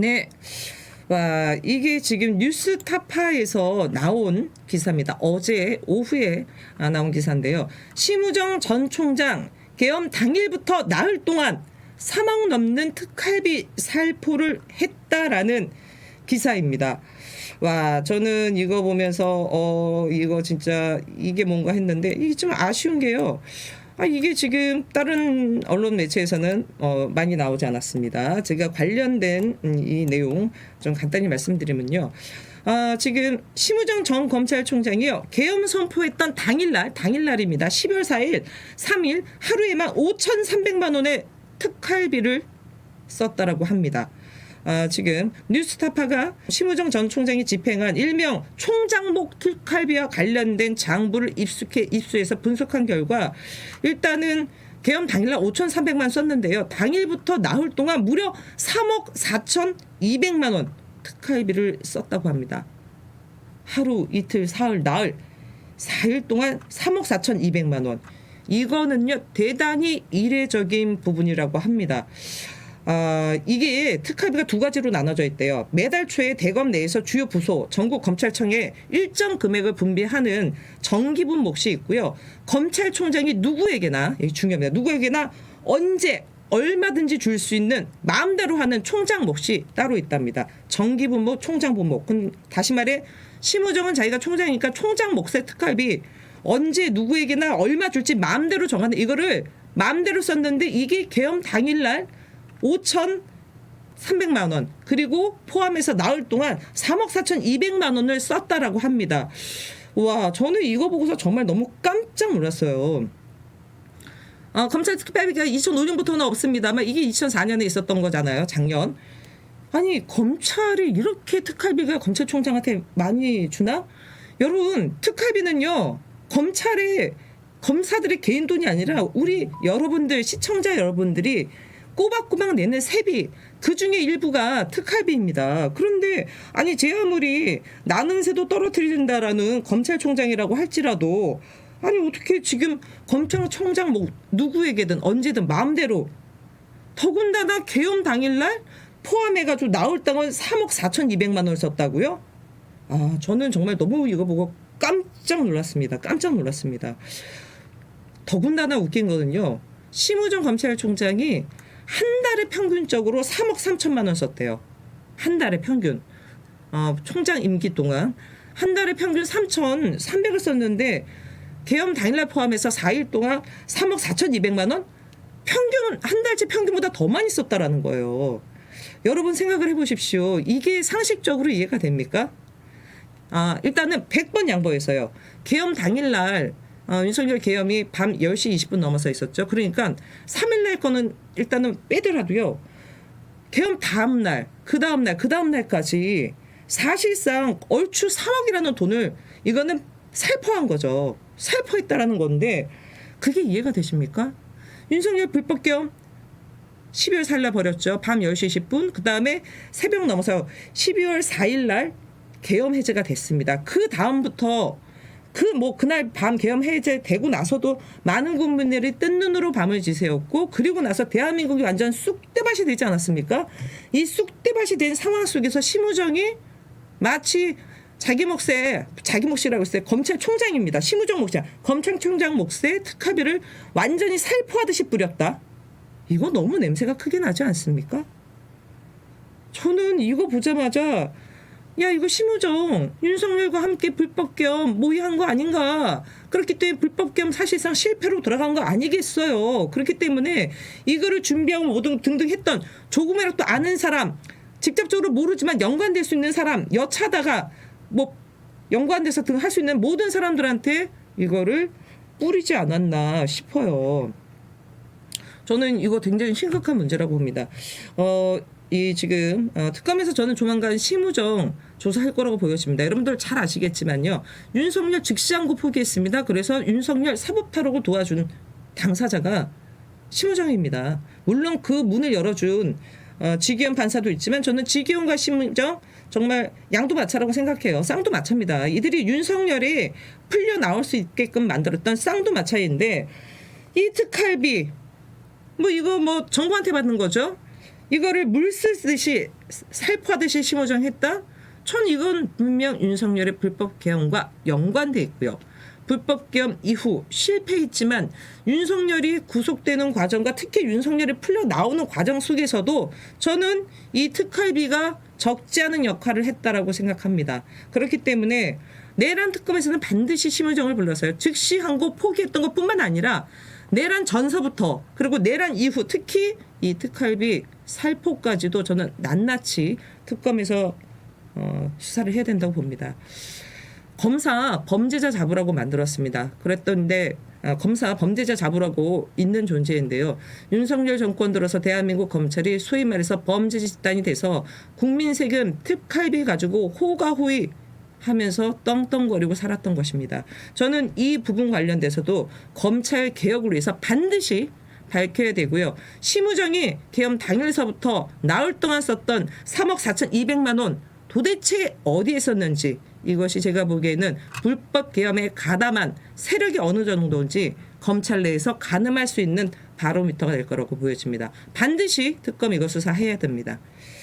네. 와, 이게 지금 뉴스 타파에서 나온 기사입니다. 어제 오후에 아, 나온 기사인데요. 심우정 전 총장 계엄 당일부터 나흘 동안 3억 넘는 특활비 살포를 했다라는 기사입니다. 와, 저는 이거 보면서 어 이거 진짜 이게 뭔가 했는데 이게 좀 아쉬운 게요. 아, 이게 지금 다른 언론 매체에서는 어, 많이 나오지 않았습니다. 제가 관련된 음, 이 내용 좀 간단히 말씀드리면요. 아, 지금 심우정 전 검찰총장이요. 계엄 선포했던 당일날, 당일날입니다. 12월 4일, 3일 하루에만 5,300만 원의 특활비를 썼다라고 합니다. 아, 지금 뉴스타파가 심우정 전 총장이 집행한 일명 총장목 특활비와 관련된 장부를 입수해 입수해서 분석한 결과 일단은 계엄 당일날 5,300만 썼는데요. 당일부터 나흘 동안 무려 3억 4,200만 원 특활비를 썼다고 합니다. 하루, 이틀, 사흘, 나흘, 4일 동안 3억 4,200만 원. 이거는요, 대단히 이례적인 부분이라고 합니다. 아, 이게 특활비가 두 가지로 나눠져 있대요. 매달 초에 대검 내에서 주요 부소, 전국 검찰청에 일정 금액을 분배하는 정기분 몫이 있고요. 검찰총장이 누구에게나, 이게 중요합니다. 누구에게나 언제, 얼마든지 줄 수 있는 마음대로 하는 총장 몫이 따로 있답니다. 정기분목, 총장분목. 그럼 다시 말해 심우정은 자기가 총장이니까 총장 몫의 특활비 언제 누구에게나 얼마 줄지 마음대로 정하는 이거를 마음대로 썼는데 이게 계엄 당일날 5,300만 원 그리고 포함해서 나흘 동안 3억 4,200만 원을 썼다라고 합니다. 와 저는 이거 보고서 정말 너무 깜짝 놀랐어요. 어, 검찰 특별비가 2005년부터는 없습니다만 이게 2004년에 있었던 거잖아요. 작년. 아니 검찰이 이렇게 특활비가 검찰총장한테 많이 주나? 여러분 특활비는요 검찰의 검사들의 개인 돈이 아니라 우리 여러분들 시청자 여러분들이 꼬박꼬박 내는 세비 그 중에 일부가 특활비입니다. 그런데 아니 제 아무리 나는 새도 떨어뜨린다라는 검찰총장이라고 할지라도 아니 어떻게 지금 검찰총장 뭐 누구에게든 언제든 마음대로 더군다나 계엄 당일날 포함해가지고 나올 땅은 3억 4,200만 원을 썼다고요? 아 저는 정말 너무 이거 보고 깜짝 놀랐습니다. 깜짝 놀랐습니다. 더군다나 웃긴 거는요. 심우정 검찰총장이 한 달에 평균적으로 3억 3천만 원 썼대요. 한 달에 평균. 어, 총장 임기 동안 한 달에 평균 3,300을 썼는데 계엄 당일날 포함해서 4일 동안 3억 4,200만 원? 평균 한 달치 평균보다 더 많이 썼다라는 거예요. 여러분 생각을 해보십시오. 이게 상식적으로 이해가 됩니까? 아, 일단은 100번 양보했어요. 계엄 당일날 어, 윤석열 계엄이 밤 10시 20분 넘어서 있었죠. 그러니까 3일날 거는 일단은 빼더라도요. 계엄 다음날, 그 다음날, 그 다음날까지 사실상 얼추 3억이라는 돈을 이거는 살포한 거죠. 살포했다라는 건데 그게 이해가 되십니까? 윤석열 불법 계엄 12월 4일날 버렸죠. 밤 10시 20분. 그 다음에 새벽 넘어서 12월 4일날 계엄 해제가 됐습니다. 그 다음부터 그 뭐 그날 밤 계엄 해제 되고 나서도 많은 국민들이 뜬 눈으로 밤을 지새웠고 그리고 나서 대한민국이 완전 쑥대밭이 되지 않았습니까? 이 쑥대밭이 된 상황 속에서 심우정이 마치 자기 몫에 자기 몫이라고 했어요. 검찰총장입니다. 심우정 몫이야. 검찰총장 몫에 특활비를 완전히 살포하듯이 뿌렸다. 이거 너무 냄새가 크게 나지 않습니까? 저는 이거 보자마자 야 이거 심우정 윤석열과 함께 불법 겸 모의한 거 아닌가 그렇기 때문에 불법 겸 사실상 실패로 돌아간 거 아니겠어요 그렇기 때문에 이거를 준비하고 모든 등등 했던 조금이라도 또 아는 사람 직접적으로 모르지만 연관될 수 있는 사람 여차다가 뭐 연관돼서 등 할 수 있는 모든 사람들한테 이거를 뿌리지 않았나 싶어요. 저는 이거 굉장히 심각한 문제라고 봅니다. 어, 이 지금 어, 특검에서 저는 조만간 심우정 조사할 거라고 보여집니다. 여러분들 잘 아시겠지만요. 윤석열 즉시항고 포기했습니다. 그래서 윤석열 사법 탈옥을 도와준 당사자가 심우정입니다. 물론 그 문을 열어준 어, 지기현 판사도 있지만 저는 지기현과 심우정 정말 양도 마차라고 생각해요. 쌍도 마차입니다. 이들이 윤석열이 풀려 나올 수 있게끔 만들었던 쌍도 마차인데 이 특활비 뭐 이거 뭐 정부한테 받는 거죠. 이거를 물 쓰듯이 살포하듯이 심호정했다? 전 이건 분명 윤석열의 불법 개헌과 연관돼 있고요. 불법 개헌 이후 실패했지만 윤석열이 구속되는 과정과 특히 윤석열이 풀려 나오는 과정 속에서도 저는 이 특활비가 적지 않은 역할을 했다라고 생각합니다. 그렇기 때문에 내란 특검에서는 반드시 심의정을 불렀어요. 즉시 항고 포기했던 것뿐만 아니라 내란 전서부터 그리고 내란 이후 특히 이 특활비 살포까지도 저는 낱낱이 특검에서 어, 수사를 해야 된다고 봅니다. 검사 범죄자 잡으라고 만들었습니다. 그랬던데 아, 검사 범죄자 잡으라고 있는 존재인데요. 윤석열 정권 들어서 대한민국 검찰이 소위 말해서 범죄 집단이 돼서 국민 세금 특활비 가지고 호가호위 하면서 떵떵거리고 살았던 것입니다. 저는 이 부분 관련돼서도 검찰 개혁을 위해서 반드시 밝혀야 되고요. 심우정이 계엄 당일서부터 나흘 동안 썼던 3억 4,200만 원 도대체 어디에 썼는지 이것이 제가 보기에는 불법 계엄에 가담한 세력이 어느 정도인지 검찰 내에서 가늠할 수 있는 바로미터가 될 거라고 보여집니다. 반드시 특검 이거 수사해야 됩니다.